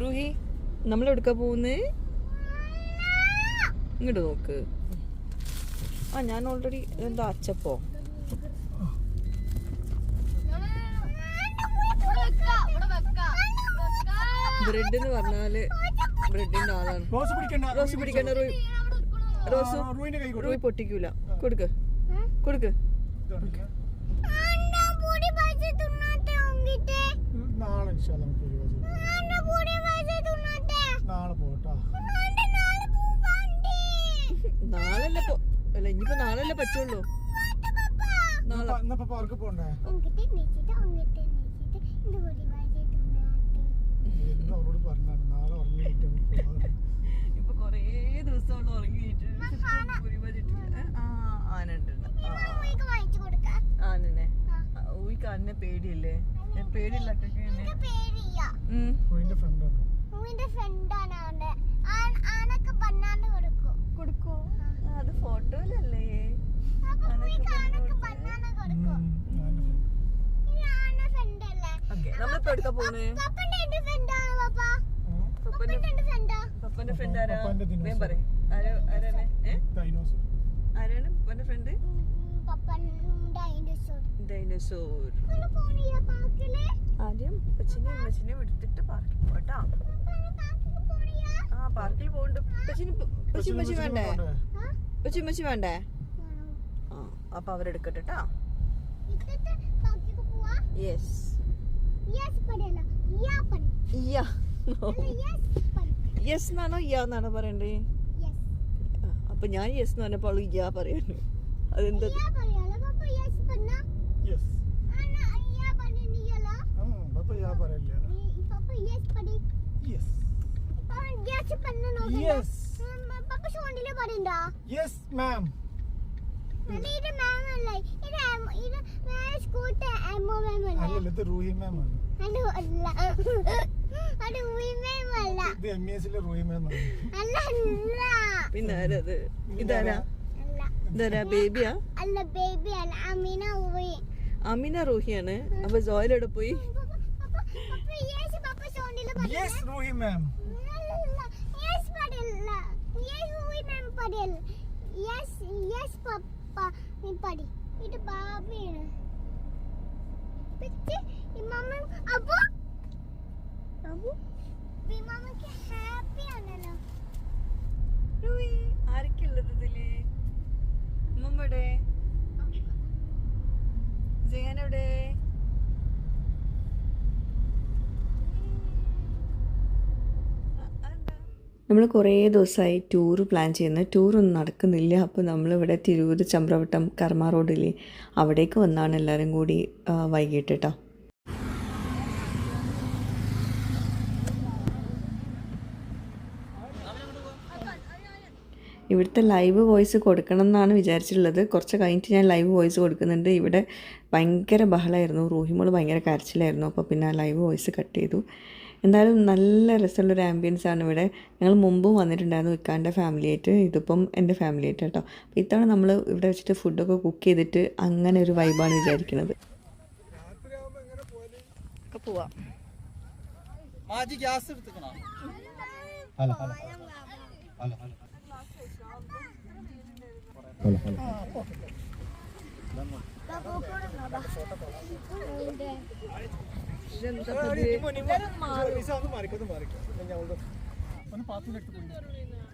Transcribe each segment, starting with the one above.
റൂഹി നമ്മൾ എടുക്കാൻ പോകുന്നേ ഇങ്ങോട്ട് നോക്ക്. ആ ഞാൻ ഓൾറെഡി എന്താ അച്ചപ്പോ? ബ്രെഡ് എന്ന് പറഞ്ഞാൽ ബ്രെഡിന്റെ ആളാണ്. റോസ് പിടിക്കണ്ട റൂഹി. റോസ് റൂഹി പൊട്ടിക്കൂല. കൊടുക്ക്. കൊടുക്ക്. നാളെ ഇൻഷാല്ലാ നമുക്ക് നാളല്ലേ പോ അല്ല ഇനിയിപ്പോ നാളല്ലേ പറ്റുള്ളൂ. പാർക്ക് പോണ്ടേ? അവരോട് പറഞ്ഞാണ് നാളെ ഉറങ്ങി ഇപ്പൊ കൊറേ ദിവസം ഉറങ്ങിയിട്ട് ആനുണ്ട് ആനന്നെ ഊയിക്ക് അന്നെ പേടിയല്ലേ? റൂഹിന്റെ ഫ്രണ്ടാണ് ഫ്രണ്ടാണ് ആനക്ക് ബന്നാണ് കൊടുക്കും. കൊടുക്കോ അത് ഫോട്ടോയിലല്ലേ? നമ്മളിപ്പോ എടുക്കാ പോണേ പപ്പന്റെ ഫ്രണ്ടാണ് പപ്പ? പപ്പന്റെ പപ്പന്റെ എന്റെ ഫ്രണ്ട്? ആരാ? പറയും. ആരാണ്? ഡൈനോസർ ആരാണ്? പപ്പന്റെ ഫ്രണ്ട്? ഡൈനോസോർ ആദ്യം അമ്മച്ചിനെയും എടുത്തിട്ട് പാർക്കിൽ പോട്ടാ. പാർക്കിൽ പോണിയ ആ? പാർക്കിൽ പോകണ്ട് വേണ്ടേ? വേണ്ടേ ആ അപ്പൊ അവരെടുക്കട്ടെ ട്ടാ. പാർക്കിൽ പോവാ? യെസ് യെസ് എന്നാണോ ഇയാന്നാണോ പറയണ്ടേ? അപ്പൊ ഞാൻ യെസ് എന്ന് പറഞ്ഞപ്പോൾ ഇയാ പറയാണ് അതെന്താ? പിന്നെ ആരത്? ഇതാരാ? ഇതാരാ ബേബിയാ അല്ല ബേബി അല്ല. അമീന ഉവി അമിന റൂഹിയാണ്. അപ്പൊ ജോയിലെവിടെ പോയി? Yes Roohi ma'am. യെസ് പറയല്ല. യെസ് ഉവി മാം പറയല്ല. യെസ് യെസ് പപ്പ നീ പടി ഇത് ബാബിയാണ്. പിന്നെ ഇമ്മമ്മ അപ്പൊ അബു ഇമ്മമ്മക്ക് ഹാപ്പി ആണല്ലോ. റൂഹി ആരൊക്കെയുള്ളത് ഇതിൽ? ഉമ്മമ്മടെ? ജയനുടെ നമ്മൾ കുറേ ദിവസമായി ടൂർ പ്ലാൻ ചെയ്യുന്നത് ടൂറൊന്നും നടക്കുന്നില്ല. അപ്പോൾ നമ്മളിവിടെ തിരൂർ ചമ്പ്രവട്ടം കർമ്മ റോഡിൽ അവിടേക്ക് വന്നാണ് എല്ലാവരും കൂടി വൈകിട്ട് കേട്ടോ ഇവിടുത്തെ ലൈവ് വോയിസ് കൊടുക്കണം എന്നാണ് വിചാരിച്ചിട്ടുള്ളത്. കുറച്ച് കഴിഞ്ഞിട്ട് ഞാൻ ലൈവ് വോയിസ് കൊടുക്കുന്നുണ്ട്. ഇവിടെ ഭയങ്കര ബഹളമായിരുന്നു റൂഹിമോൾ ഭയങ്കര കരച്ചിലായിരുന്നു. അപ്പോൾ പിന്നെ ആ ലൈവ് വോയിസ് കട്ട് ചെയ്തു. എന്തായാലും നല്ല രസമുള്ളൊരു ആംബിയൻസ് ആണ് ഇവിടെ. ഞങ്ങൾ മുമ്പും വന്നിട്ടുണ്ടായിരുന്നു ഇക്കാന്റെ ഫാമിലി ആയിട്ട്. ഇതിപ്പം എന്റെ ഫാമിലി ആയിട്ട് കേട്ടോ. അപ്പോൾ ഇത്തവണ നമ്മൾ ഇവിടെ വെച്ചിട്ട് ഫുഡൊക്കെ കുക്ക് ചെയ്തിട്ട് അങ്ങനെ ഒരു വൈബാണ് വിചാരിക്കുന്നത് പോവാം. ഗ്യാസ് എടുത്തുക്കണോ?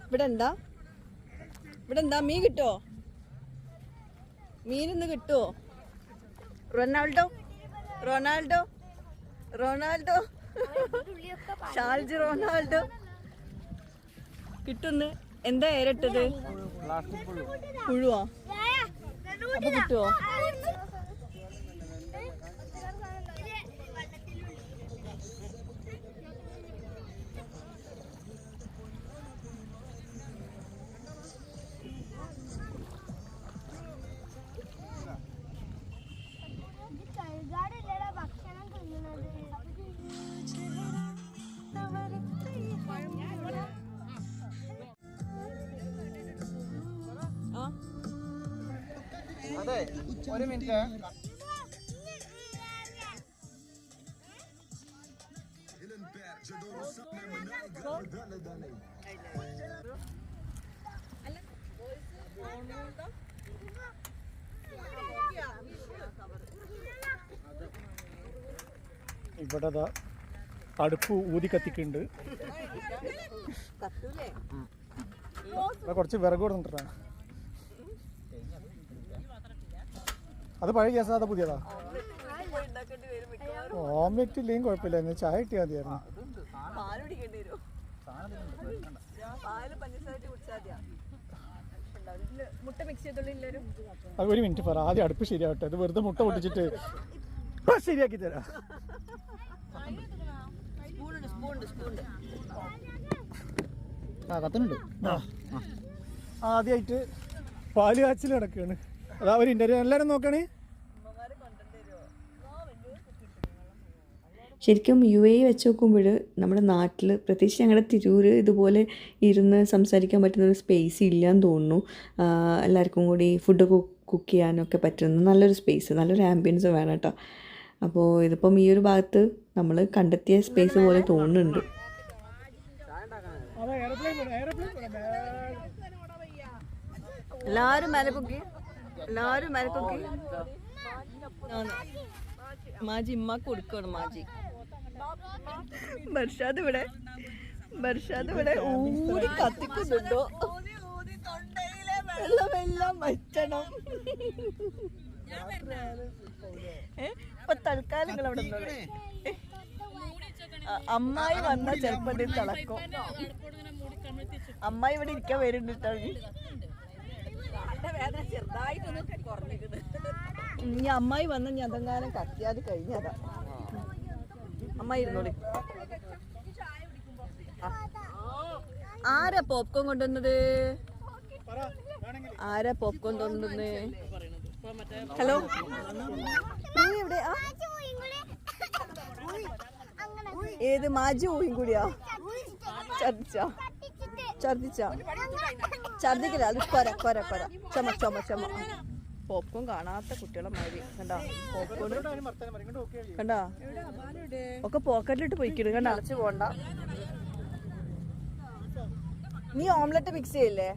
ഇവിടെ എന്താ ഇവിടെ എന്താ മീൻ കിട്ടുമോ മീൻ ഇന്ന് കിട്ടുമോ റൊണാൾഡോ? റൊണാൾഡോ? റൊണാൾഡോ? ഷാൾജ് റൊണാൾഡോ? കിട്ടുന്ന്. എന്താ ഏരട്ടത്? പുഴുവാ അപ്പൊ കിട്ടുവോ? ഇവിടെ അടുപ്പ് ഊതി കത്തിക്കുന്നുണ്ട്. ഇവിടെ കുറച്ച് വിറക് കൊടുത്തിട്ടാ അത് പഴയ ഗ്യാസ് അത് പുതിയതാ? ഓംലെറ്റ് ഇല്ലെങ്കിൽ കുഴപ്പമില്ല. ചായ കിട്ടിയാൽ മതിയായിരുന്നു. അത് ഒരു മിനിറ്റ് പറ ആദ്യം അടുപ്പ് ശരിയാവട്ടെ. അത് വെറുതെ മുട്ട പൊട്ടിച്ചിട്ട്. ഇപ്പൊ ശരിയാക്കി തരാം. ആ കത്തുന്നുണ്ട്. ആദ്യമായിട്ട് പാൽ കാച്ചിൽ നടക്കുകയാണ്. അതാ ഒരു ഇന്റർവ്യൂ എല്ലാവരും നോക്കണേ ശരിക്കും യു എ വെച്ച് നോക്കുമ്പോൾ നമ്മുടെ നാട്ടിൽ പ്രത്യേകിച്ച് ഞങ്ങളുടെ തിരൂർ ഇതുപോലെ ഇരുന്ന് സംസാരിക്കാൻ പറ്റുന്ന ഒരു സ്പേസ് ഇല്ലയെന്ന് തോന്നുന്നു എല്ലാവർക്കും കൂടി ഫുഡ് കുക്ക് ചെയ്യാനൊക്കെ പറ്റുന്ന നല്ലൊരു സ്പേസ് നല്ലൊരു ആംബിയൻസ് വേണം കേട്ടോ അപ്പോൾ ഇതിപ്പം ഈ ഒരു ഭാഗത്ത് നമ്മൾ കണ്ടെത്തിയ സ്പേസ് പോലെ തോന്നുന്നുണ്ട് എല്ലാവരും എയർപ്ലെയിൻ എല്ലാവരും എല്ലാരും മേലെ പൊക്കി എല്ലാരും മേലെ പൊക്കി മാജി ഇമ്മക്ക് കൊടുക്കണം മാജി ബർഷാദ് ഇവിടെ ബർഷാദ് ഇവിടെ ഊതി കത്തിക്കുന്നുണ്ടോ? വെള്ളം എല്ലാം വറ്റണം. ഇപ്പൊ തൽക്കാലം നിങ്ങൾ അവിടെ അമ്മായി വന്ന ചെലപ്പോ ഇത് തിളക്കും. അമ്മായി ഇവിടെ ഇരിക്കാൻ വരുന്നുണ്ട് ഇനി. അമ്മായി വന്ന ഞാൻ അതെങ്ങാനും കത്തിയാത് കഴിഞ്ഞതാ. അമ്മായി ഇരുന്നോളി. ആരാ പോപ്കോൺ കൊണ്ടുവന്നത്? ആരാ പോപ്കോൺ കൊണ്ടുവന്നത്? ഹലോ. നീ എവിടെ? ഏത് മാജു ഊയും കൂടിയാ? ഛർദിച്ചാ? ഛർദിച്ചാ? ഛർദിക്കില്ല? അത് കൊര കൊര കൊര. ചുമ ചുമ ചുമ. പോപ്കോൺ കാണാത്ത കുട്ടികളെ മാതിരി. കണ്ടാ? പോപ്കോൺ. കണ്ടാ? ഒക്കെ പോക്കറ്റിലിട്ട് പൊയ്ക്കിടും കണ്ടാ? പോണ്ട നീ ഓംലെറ്റ് മിക്സ് ചെയ്യില്ലേ?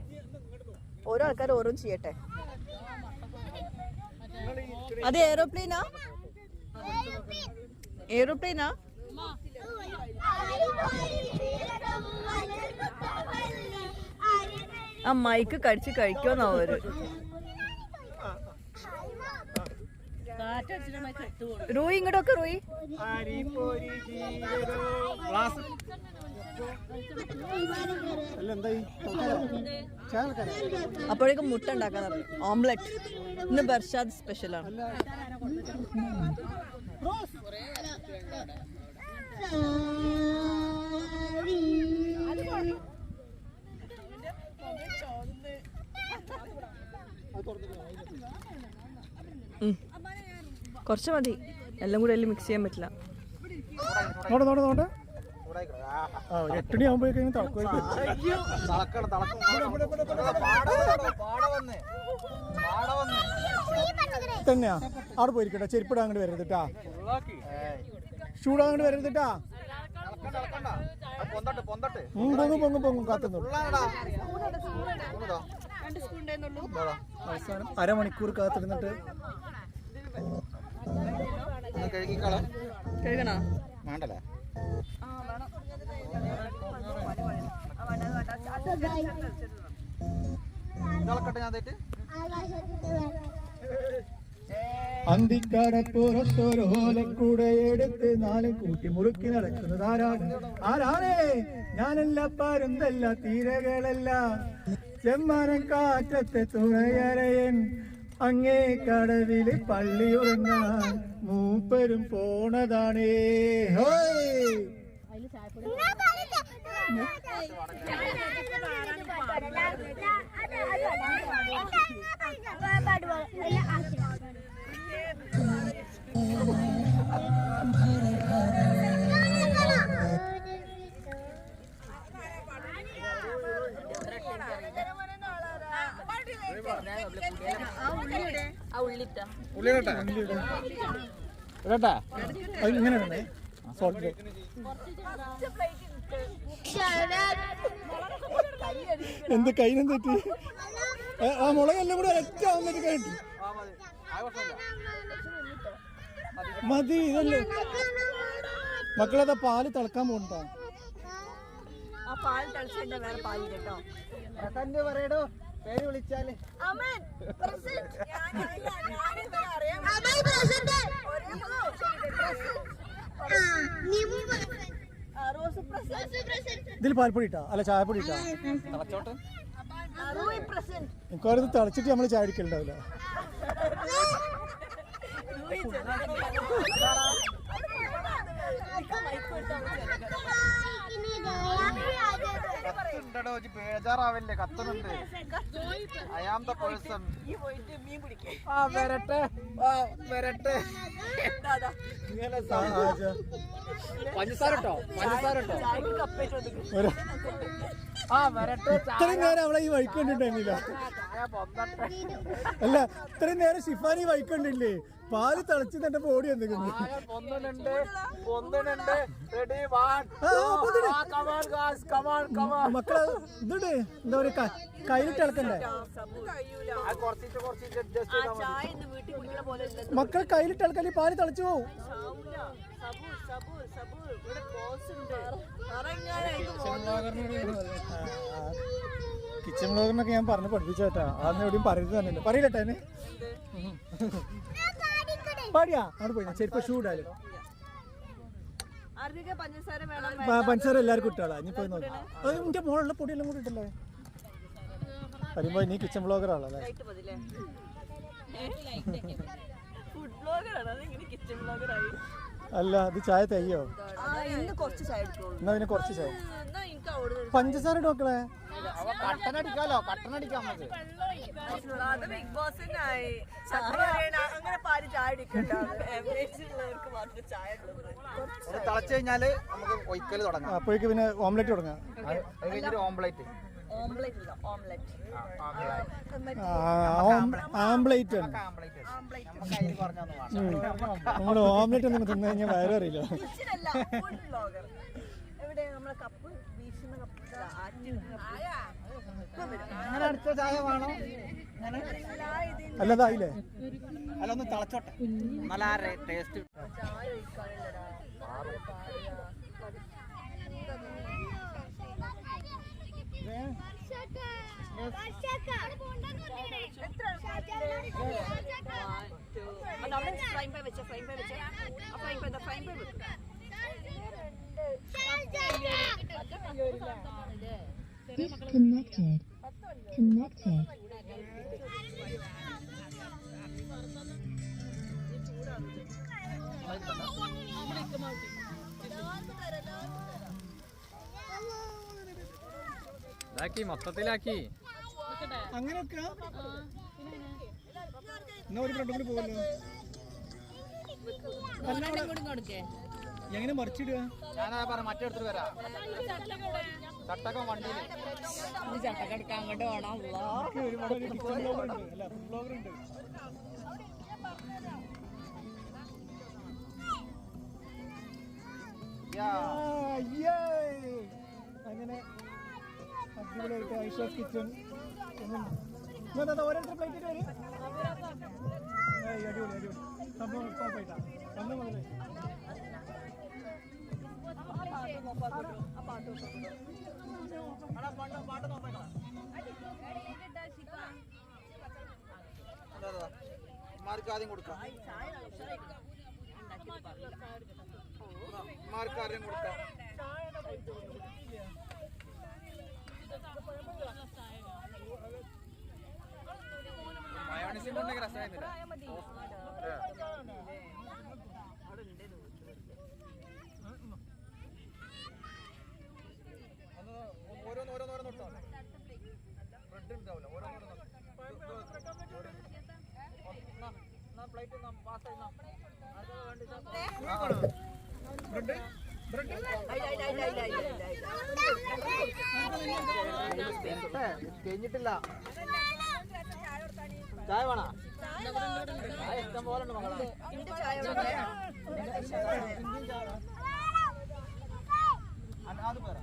ഓരോ ആൾക്കാർ ഓരോന്ന് ചെയ്യട്ടെ. അത് എയ്റോപ്ലെയിനാ എയ്റോപ്ലെയിനാ ആ? മൈക്ക് കടിച്ച് കഴിക്കുമെന്നാ അവർ. റൂയി ഇങ്ങോട്ടൊക്കെ റോയി. അല്ല എന്തായി ചായക്കാരാ അപ്പോഴേക്കും മുട്ട ഉണ്ടാക്കാൻ പറഞ്ഞു. ഓംലെറ്റ് ഇന്ന് ബർഷാദ് സ്പെഷ്യലാണ് ഉം. കുറച്ച് മതി. എല്ലാം കൂടെ അതിൽ മിക്സ് ചെയ്യാൻ പറ്റില്ല. നോട്ടെ നോട്ടെ നോട്ടെ എട്ടണി ആകുമ്പോഴേക്കും തന്നെയാ. അവിടെ പോയിരിക്കട്ടെ. ചെരുപ്പിടാൻ അങ്ങോട്ട് വരരുത് കേട്ടാ ചൂടാൻ അങ്ങോട്ട് വരരുത് കേട്ടാ തളക്കണ്ട തളക്കണ്ട അത് പൊന്തട്ട് പൊന്തട്ട്. ഉം, പൊങ്ങും പൊങ്ങും പൊങ്ങും. കാത്തുന്നു അരമണിക്കൂർ കാത്തിരുന്നിട്ട് ഒന്ന് കഴുകിക്കളാം. കഴുകണോ? വേണ്ടല്ലേ? തിളക്കട്ടെ ഞാൻ തേറ്റ് അന്തിക്കടപ്പുറത്തൊരു ഓലക്കൂടെ എടുത്ത് നാല് കൂട്ടി മുറുക്കി നടക്കുന്നത് ആരാണ്? ആരാണേ? ഞാനല്ല പരുന്തല്ല തീരകളല്ല. ചെമ്മാനം കാറ്റത്തെ തുണയരയൻ അങ്ങേ കടവിൽ പള്ളിയുറങ്ങാൻ മൂപ്പരും പോണതാണേ. ഹോയ്! ഇടട്ടെ? അത് ഇങ്ങനെ വേണേ സോൾട്ട് എന്ത് കൈനം തെറ്റി ആ മുളകെല്ലാം കൂടെ ഒറ്റ ആവുന്നൊരു കഴിഞ്ഞു മതി ഇതല്ലേ. മക്കളതാ പാൽ തിളക്കാൻ പോകണ്ടോ ആ പാൽ തളിച്ചതിന്റെ വേറെ പാൽ കേട്ടോ. തന്നെ പറയടോ. പേര് വിളിച്ചാൽ ഇതിൽ പാൽപ്പൊടി ഇട്ടാ അല്ല ചായപ്പൊടി ഇട്ടാ ഇത് തിളച്ചിട്ട് നമ്മൾ ചായ അടിക്കലുണ്ടാവില്ല കത്തുണ്ടടോ ഇജ്ജ് ബേജാറാവല്ലേ കത്തുന്നുണ്ട് ഐ ആം ദ പേഴ്സൺ ആ വരട്ടെ ആ വരട്ടെ പഞ്ചസാര ഇട്ടോ ഇത്രയും നേരം അവളെ ഈ വഴിക്ക് കണ്ടിട്ടുണ്ടായിരുന്നില്ല അല്ല ഇത്രയും നേരം ഷിഫാനി വഴിക്ക് കണ്ടില്ലേ? പാൽ തിളച്ച് തന്റെ ഓടി എന്തെങ്കിലും മക്കളെ ഇതുണ്ട് എന്താ പറയാ കയ്യിലിട്ട് ഇളക്കണ്ടേ? മക്കൾ കയ്യിലിട്ട് ഇളക്കല്ലേ പാൽ തിളച്ചു പോവും. സബൂർ, സബൂർ, സബൂർ. ഇവിടെ close ഉണ്ട്. പോകുന്നത്. ബ്ലോഗറിനൊക്കെ ഞാൻ പറഞ്ഞു പഠിപ്പിച്ചു കേട്ടാ. അന്ന് എവിടെയും പറയുന്നത് തന്നെ പറയില്ലട്ടെ എന്നെ. പാടിയാ? അവിടെ പോയി. ചെരുപ്പ് ഷൂ ഇടാലോ. ആർക്കൊക്കെ പഞ്ചസാര എല്ലാവർക്കും ഇട്ടാളാ. ഇനി പോയി നോക്കാം. അത് എന്റെ മോളുള്ള പൊടിയെല്ലാം കൂടി ഇട്ടല്ലേ? പറയുമ്പോ നീ കിച്ചൺ ബ്ലോഗർ ആളല്ലേ? അല്ല ഇത് ചായ തയ്യോ? ആ ഇന്ന് കുറച്ച് ചായ എടുത്തോളൂ. എന്നാ പിന്നെ കുറച്ച് ചായ? പഞ്ചസാര അവ കട്ടനടിക്കാലോ കട്ടനടിക്കാം മതി അത് ബിഗ് ബോസിനായി അങ്ങനെ പാൽ ചായ അടിക്കണ്ട. മാത്രം ചായ തിളച്ചു കഴിഞ്ഞാൽ നമുക്ക് ഒയ്ക്കൽ തുടങ്ങാം. അപ്പോഴേക്ക് പിന്നെ ഓംലെറ്റ് തുടങ്ങാം. ഓംപ്ലേറ്റ് ഓംലെറ്റ് ഇല്ല ഓംലെറ്റ് ആംപ്ലേറ്റ് നമ്മൾ ഓംലെറ്റ് ഒന്നും തിന്നു കഴിഞ്ഞാൽ വയററിയില്ല എവിടെ? നമ്മളെ അങ്ങനെ അടുത്ത ചായ വേണോ അല്ലതായില്ലേ അല്ല ഒന്ന് തിളച്ചോട്ടെ നല്ല ടേസ്റ്റ് ചായ ഒഴിക്കാനുള്ളടാ അവിടെ ഫ്രൈ പാൻ വെച്ച ഫ്രൈ പാൻ വെച്ച ഫ്രൈ പാൻ ഫ്രൈ പാൻ വെക്കും Disconnected. Connected. ഇതാക്കി മൊത്തത്തിലാക്കി. അങ്ങനെയൊക്കെ. എന്നാ ഒരു ബ്രെഡ് കൂടി പോകുമല്ലോ എങ്ങനെ മറിച്ചിടുക? ഞാനാ പറ മറ്റെടുത്തിട്ട് വരാം. ചട്ടക്കം വണ്ടിയിൽ വേണം ബ്ലോഗർ ഉണ്ട് ആ, yay! അങ്ങനെ അടിപൊളിയായിട്ട് ഐഷാസ് കിച്ചൺ ഓരോരുത്തർ പ്ലേറ്റിട്ട് വരും. അടിപൊളി അടിപൊളി. സംഭവം ഉറപ്പായിട്ടാ വന്ന മുതലേ. മാർക്ക് ആദ്യം കൊടുക്കാം. മാർക്ക് ആദ്യം കൊടുക്കാം. മയോണിസിന്റെ ഉണ്ടെങ്കിൽ രസമായിരുന്നില്ല ഓരോന്ന് ഓരോന്ന് ഓരോന്ന് ഇട്ടോ ബ്രെഡ് ഉണ്ടാവില്ല ഓരോ പ്ലേറ്റ് പാസ് കഴിഞ്ഞിട്ടില്ല. ചായ വേണോ? ചായ ഇഷ്ടം പോലെ ഉണ്ട് മകളെ അത് പോരാ.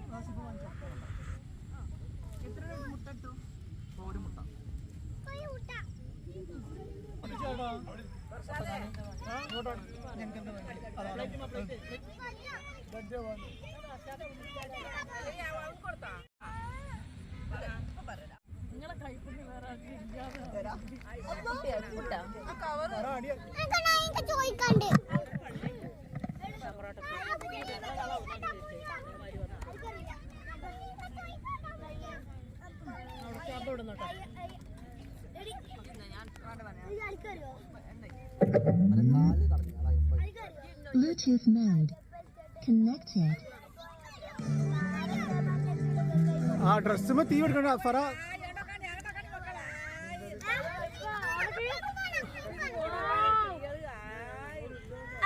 എനിക്ക് ഞാൻ ചോദിക്കണ്ട് Bluetooth mode. Connected. ആ ഡ്രസ്സുമ്മ തീ കൊടുക്കണ്ട ഫറ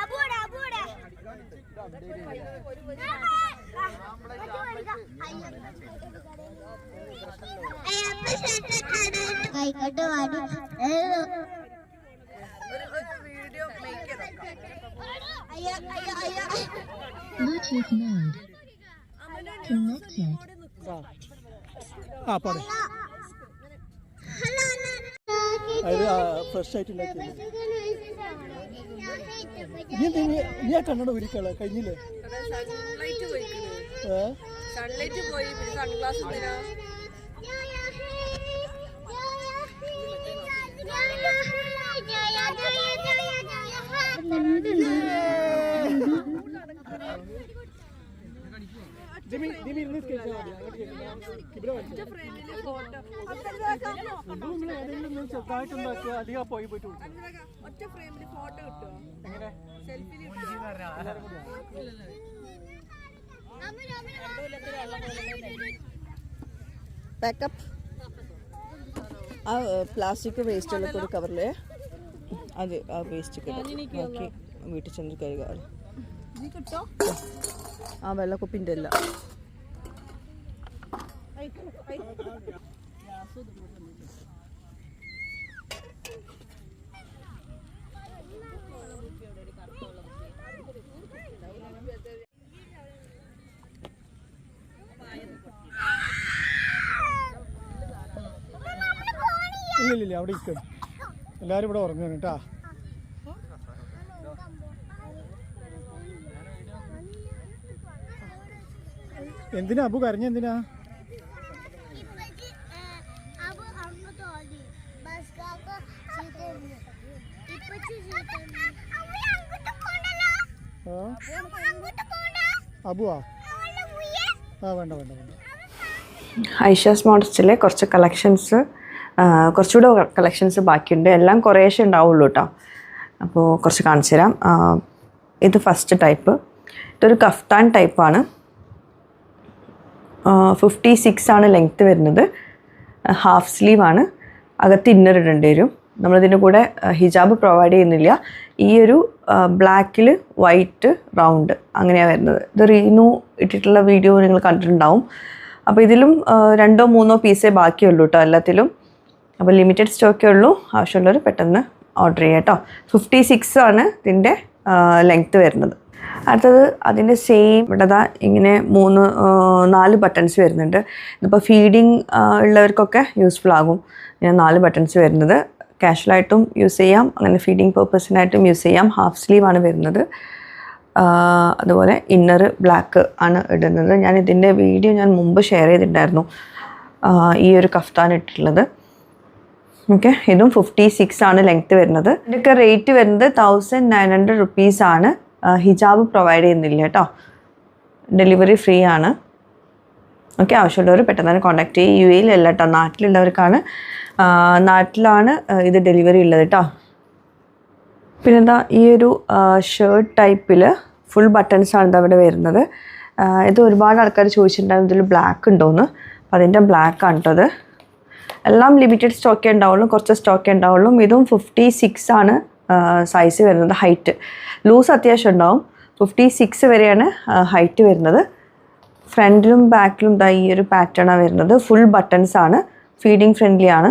അബൂടെ അബൂടെ ആയിക്കോട്ടെ വാടി Bluetooth mode. Connected. ആ പാടെ ഫ്രഷ് ആയിട്ട് നീ നീ- ആ കണ്ണട ഉരിക്കള കഴിഞ്ഞില്ലേ? ഏ സൺലൈറ്റ് പോയി പിന്നെ സൺഗ്ലാസ് എന്തിനാ ജിമി ജിമി ഇരുന്ന് ഏതെങ്കിലും ചെറുതായിട്ട് ഉണ്ടാക്കിയ അധികം പോയി പോയിട്ട് ഒറ്റ ഫ്രെയിമിൽ ഫോട്ടോ കിട്ടുമോ എങ്ങനെ? സെൽഫിയിൽ പാക്കപ്പ് ആ പ്ലാസ്റ്റിക് വേസ്റ്റ് ഉള്ള ഒരു കവറിൽ അത് ആ വേസ്റ്റ് നോക്കി വീട്ടിൽ ചെന്ന് കഴുകാറ് ആ വെള്ളക്കുപ്പിന്റെ അല്ല ഇല്ലില്ല ഇല്ല ഇല്ല അവിടെ ഇരിക്കും. എല്ലാവരും ഇവിടെ ഉറങ്ങുകയാണ് കേട്ടാ എന്തിനാ അബു കരഞ്ഞ എന്തിനാ അപ്പൊ അമ്മ തോന്നി ബസ് കാക്ക ചീത്തരുന്നു ഇപ്പച്ചി ചീത്തരുന്നു അങ്ങോട്ട് പോണ്ടല്ലോ ആ അബു കരഞ്ഞ അബുവാ? ആ വേണ്ട വേണ്ട വേണ്ട. ഐഷാസ് മോഡൽസിലെ കുറച്ച് കളക്ഷൻസ് കുറച്ചുകൂടെ കളക്ഷൻസ് ബാക്കിയുണ്ട്. എല്ലാം കുറേശ്ശേ ഉണ്ടാവുള്ളൂ കേട്ടോ അപ്പോൾ കുറച്ച് കാണിച്ചു തരാം ഇത് ഫസ്റ്റ് ടൈപ്പ് ഇതൊരു കഫ്താൻ ടൈപ്പാണ് ഫിഫ്റ്റി സിക്സ് ആണ് ലെങ്ത്ത് വരുന്നത്. ഹാഫ് സ്ലീവ് ആണ്. അകത്ത് ഇന്നർ ഇടേണ്ടി വരും. നമ്മളിതിന്റെ കൂടെ ഹിജാബ് പ്രൊവൈഡ് ചെയ്യുന്നില്ല. ഈ ഒരു ബ്ലാക്കിൽ വൈറ്റ് റൗണ്ട് അങ്ങനെയാണ് വരുന്നത്. ഇത് റീനു ഇട്ടിട്ടുള്ള വീഡിയോ നിങ്ങൾ കണ്ടിട്ടുണ്ടാവും. അപ്പോൾ ഇതിലും രണ്ടോ മൂന്നോ പീസേ ബാക്കിയുള്ളൂ കേട്ടോ എല്ലാത്തിലും. അപ്പോൾ ലിമിറ്റഡ് സ്റ്റോക്കേ ഉള്ളൂ. ആവശ്യമുള്ളവർ പെട്ടെന്ന് ഓർഡർ ചെയ്യാം കേട്ടോ ഫിഫ്റ്റി സിക്സ് ആണ് ഇതിന്റെ ലെങ്ത്ത് വരുന്നത്. അടുത്തത് അതിന്റെ സെയിം ഇവിടെ ഇങ്ങനെ മൂന്ന് നാല് ബട്ടൺസ് വരുന്നുണ്ട്. ഇതിപ്പോൾ ഫീഡിങ് ഉള്ളവർക്കൊക്കെ യൂസ്ഫുൾ ആകും. ഇങ്ങനെ നാല് ബട്ടൺസ് വരുന്നത്. കാഷ്വലായിട്ടും യൂസ് ചെയ്യാം. അങ്ങനെ ഫീഡിങ് പേർപ്പസിനായിട്ടും യൂസ് ചെയ്യാം. ഹാഫ് സ്ലീവ് ആണ് വരുന്നത്. അതുപോലെ ഇന്നർ ബ്ലാക്ക് ആണ് ഇടുന്നത്. ഞാൻ ഇതിന്റെ വീഡിയോ ഞാൻ മുമ്പ് ഷെയർ ചെയ്തിട്ടുണ്ടായിരുന്നു. ഈ ഒരു കഫ്താൻ ഇട്ടിട്ടുള്ളത്. ഓക്കെ ഇതും ഫിഫ്റ്റി സിക്സ് ആണ് ലെങ്ത്ത് വരുന്നത്. ഇതിന്റെയൊക്കെ റേറ്റ് വരുന്നത് തൗസൻഡ് നയൻ ഹൺഡ്രഡ് റുപ്പീസ് ആണ്. ഹിജാബ് പ്രൊവൈഡ് ചെയ്യുന്നില്ല കേട്ടോ. ഡെലിവറി ഫ്രീ ആണ്. ഓക്കെ ആവശ്യമുള്ളവർ പെട്ടെന്ന് തന്നെ കോൺടാക്ട് ചെയ്യും യു എയിലല്ല കേട്ടോ നാട്ടിലുള്ളവർക്കാണ്. നാട്ടിലാണ് ഇത് ഡെലിവറി ഉള്ളത് കേട്ടോ. പിന്നെന്താ ഈ ഒരു ഷർട്ട് ടൈപ്പിൽ ഫുൾ ബട്ടൺസ് ആണ് അവിടെ വരുന്നത്. ഇത് ഒരുപാട് ആൾക്കാർ ചോദിച്ചിട്ടുണ്ടായിരുന്നു ഇതിൽ ബ്ലാക്ക് ഉണ്ടോയെന്ന് അപ്പോൾ അതിന്റെ ബ്ലാക്ക് ആണ് കേട്ടോ എല്ലാം ലിമിറ്റഡ് സ്റ്റോക്കേ ഉണ്ടാവുള്ളൂ കുറച്ച് സ്റ്റോക്കേ ഉണ്ടാവുള്ളൂ. ഇതും ഫിഫ്റ്റി സിക്സ് ആണ്. സൈസ് വരുന്നത് ഹൈറ്റ് ലൂസ് അത്യാവശ്യം ഉണ്ടാവും. ഫിഫ്റ്റി സിക്സ് വരെയാണ് ഹൈറ്റ് വരുന്നത്. ഫ്രണ്ടിലും ബാക്കിലും ദാ ഈ ഒരു പാറ്റേണാണ് വരുന്നത്. ഫുൾ ബട്ടൺസ് ആണ്. ഫീഡിങ് ഫ്രണ്ട്ലി ആണ്.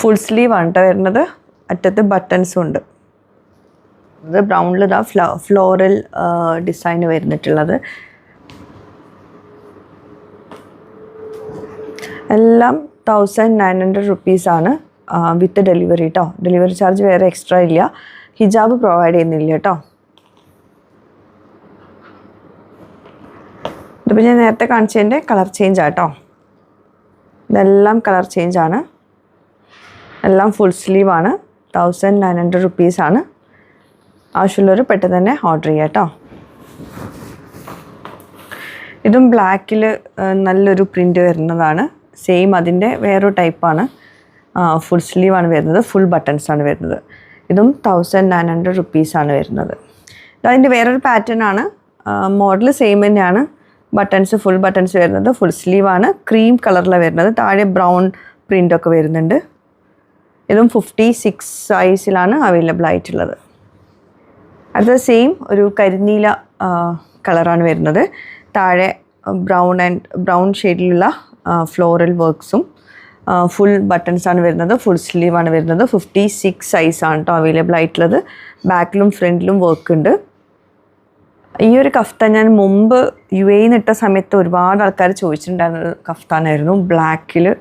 ഫുൾ സ്ലീവ് ആണ് കേട്ടോ വരുന്നത്. അറ്റത്ത് ബട്ടൺസും ഉണ്ട്. ഇത് ബ്രൗണിൽ ഇതാ ഫ്ലോ ഫ്ലോറൽ ഡിസൈൻ വരുന്നിട്ടുള്ളത്. എല്ലാം തൗസൻഡ് നയൻ ഹൺഡ്രഡ് റുപ്പീസാണ് വിത്ത് ഡെലിവറി കേട്ടോ ഡെലിവറി ചാർജ് വേറെ എക്സ്ട്രാ ഇല്ല. ഹിജാബ് പ്രൊവൈഡ് ചെയ്യുന്നില്ല കേട്ടോ ഇതിപ്പോൾ ഞാൻ നേരത്തെ കാണിച്ചതിന്റെ കളർ ചേഞ്ച് ആട്ടോ ഇതെല്ലാം കളർ ചേഞ്ച് ആണ്. എല്ലാം ഫുൾ സ്ലീവ് ആണ്. തൗസൻഡ് നയൻ ഹൺഡ്രഡ് റുപ്പീസാണ് ആവശ്യമുള്ളവർ പെട്ടെന്ന് തന്നെ ഓർഡർ ചെയ്യാം കേട്ടോ ഇതും ബ്ലാക്കിൽ നല്ലൊരു പ്രിന്റ് വരുന്നതാണ്. സെയിം അതിന്റെ വേറൊരു ടൈപ്പാണ് ഫുൾ സ്ലീവാണ് വരുന്നത്. ഫുൾ ബട്ടൺസ് ആണ് വരുന്നത്. ഇതും തൗസൻഡ് നയൻ ഹൺഡ്രഡ് റുപ്പീസാണ് വരുന്നത്. അതിന്റെ വേറൊരു പാറ്റേൺ ആണ്. മോഡൽ സെയിം തന്നെയാണ്. ബട്ടൺസ് ഫുൾ ബട്ടൺസ് വരുന്നത്. ഫുൾ സ്ലീവാണ് ക്രീം കളറിലാണ് വരുന്നത്. താഴെ ബ്രൗൺ പ്രിന്റൊക്കെ വരുന്നുണ്ട്. ഇതും ഫിഫ്റ്റി സിക്സ് സൈസിലാണ് അവൈലബിൾ ആയിട്ടുള്ളത്. അടുത്ത സെയിം ഒരു കരിനീല കളറാണ് വരുന്നത്. താഴെ ബ്രൗൺ ആൻഡ് ബ്രൗൺ ഷെയ്ഡിലുള്ള ഫ്ലോറൽ വർക്ക്സും ഫുൾ ബട്ടൺസ് ആണ് വരുന്നത്. ഫുൾ സ്ലീവ് ആണ് വരുന്നത്. ഫിഫ്റ്റി സിക്സ് സൈസ് ആണ് കേട്ടോ അവൈലബിൾ ആയിട്ടുള്ളത്. ബാക്കിലും ഫ്രണ്ടിലും വർക്ക് ഉണ്ട്. ഈ ഒരു കഫ്ത ഞാൻ മുമ്പ് യു എയിൽ നിന്ന് ഇട്ട സമയത്ത് ഒരുപാട് ആൾക്കാർ ചോദിച്ചിട്ടുണ്ടായിരുന്ന കഫ്താനായിരുന്നു. ബ്ലാക്കിൽ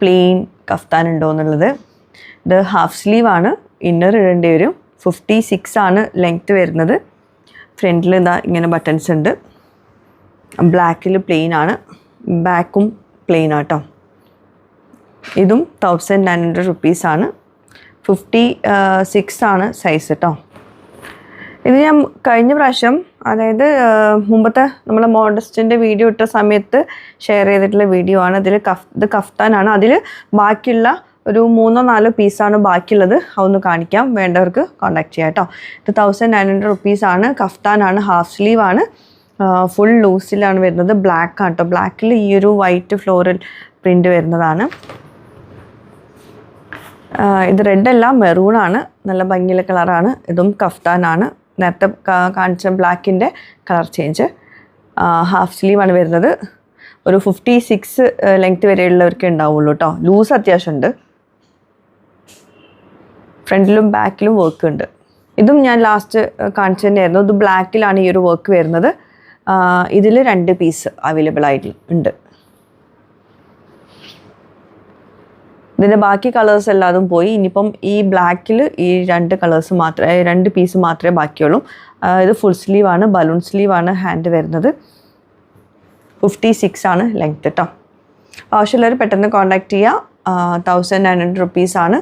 പ്ലെയിൻ കഫ്താൻ ഉണ്ടോ എന്നുള്ളത്. ഇത് ഹാഫ് സ്ലീവ് ആണ്. ഇന്നർ ഇടേണ്ടി വരും. ഫിഫ്റ്റി സിക്സ് ആണ് ലെങ്ത്ത് വരുന്നത്. ഫ്രണ്ടിൽ ഇതാ ഇങ്ങനെ ബട്ടൺസ് ഉണ്ട്. ബ്ലാക്കിൽ പ്ലെയിൻ ആണ്. ബാക്കും പ്ലെയിൻ ആട്ടോ ഇതും തൗസൻഡ് നയൻ ഹൺഡ്രഡ് റുപ്പീസാണ് ഫിഫ്റ്റി സിക്സ് ആണ് സൈസ് കേട്ടോ ഇത് ഞാൻ കഴിഞ്ഞ പ്രാവശ്യം അതായത് മുമ്പത്തെ നമ്മൾ മോഡസ്റ്റിന്റെ വീഡിയോ ഇട്ട സമയത്ത് ഷെയർ ചെയ്തിട്ടുള്ള വീഡിയോ ആണ്. അതിൽ കഫ് ഇത് കഫ്താനാണ് അതിൽ ബാക്കിയുള്ള ഒരു മൂന്നോ നാലോ പീസാണ് ബാക്കിയുള്ളത്. അതൊന്ന് കാണിക്കാം. വേണ്ടവർക്ക് കോൺടാക്ട് ചെയ്യാം കേട്ടോ ഇത് തൗസൻഡ് നയൻ ഹൺഡ്രഡ് റുപ്പീസാണ് കഫ്താനാണ് ഹാഫ് സ്ലീവ് ആണ്. ഫുൾ ലൂസിലാണ് വരുന്നത്. ബ്ലാക്ക് ആണ് കേട്ടോ ബ്ലാക്കിൽ ഈ ഒരു വൈറ്റ് ഫ്ലോറൽ പ്രിന്റ് വരുന്നതാണ്. ഇത് റെഡ് അല്ല മെറൂൺ ആണ്. നല്ല ഭംഗിയുള്ള കളറാണ് ഇതും കഫ്താനാണ് നേരത്തെ കാണിച്ച ബ്ലാക്കിന്റെ കളർ ചേഞ്ച് ഹാഫ് സ്ലീവാണ് വരുന്നത്. ഒരു ഫിഫ്റ്റി സിക്സ് ലെങ്ത് വരെയുള്ളവർക്ക് ഉണ്ടാവുള്ളൂ കേട്ടോ ലൂസ് അത്യാവശ്യമുണ്ട് ഫ്രണ്ടിലും ബാക്കിലും വർക്ക് ഉണ്ട്. ഇതും ഞാൻ ലാസ്റ്റ് കാണിച്ചു തന്നെയായിരുന്നു ഇത് ബ്ലാക്കിലാണ് ഈ ഒരു വർക്ക് വരുന്നത്. ഇതിൽ രണ്ട് പീസ് അവൈലബിൾ ആയിട്ട് ഉണ്ട്. ഇതിന്റെ ബാക്കി കളേഴ്സ് എല്ലാതും പോയി. ഇനിയിപ്പം ഈ ബ്ലാക്കിൽ ഈ രണ്ട് കളേഴ്സ് മാത്രമേ രണ്ട് പീസ് മാത്രമേ ബാക്കിയുള്ളൂ. ഇത് ഫുൾ സ്ലീവ് ആണ് ബലൂൺ സ്ലീവ് ആണ് ഹാൻഡ് വരുന്നത്. ഫിഫ്റ്റി സിക്സ് ആണ് ലെങ്ത് കേട്ടോ ആവശ്യമുള്ളവർ പെട്ടെന്ന് കോൺടാക്ട് ചെയ്യുക തൗസൻഡ് നയൻ ഹൺഡ്രഡ് റുപ്പീസാണ്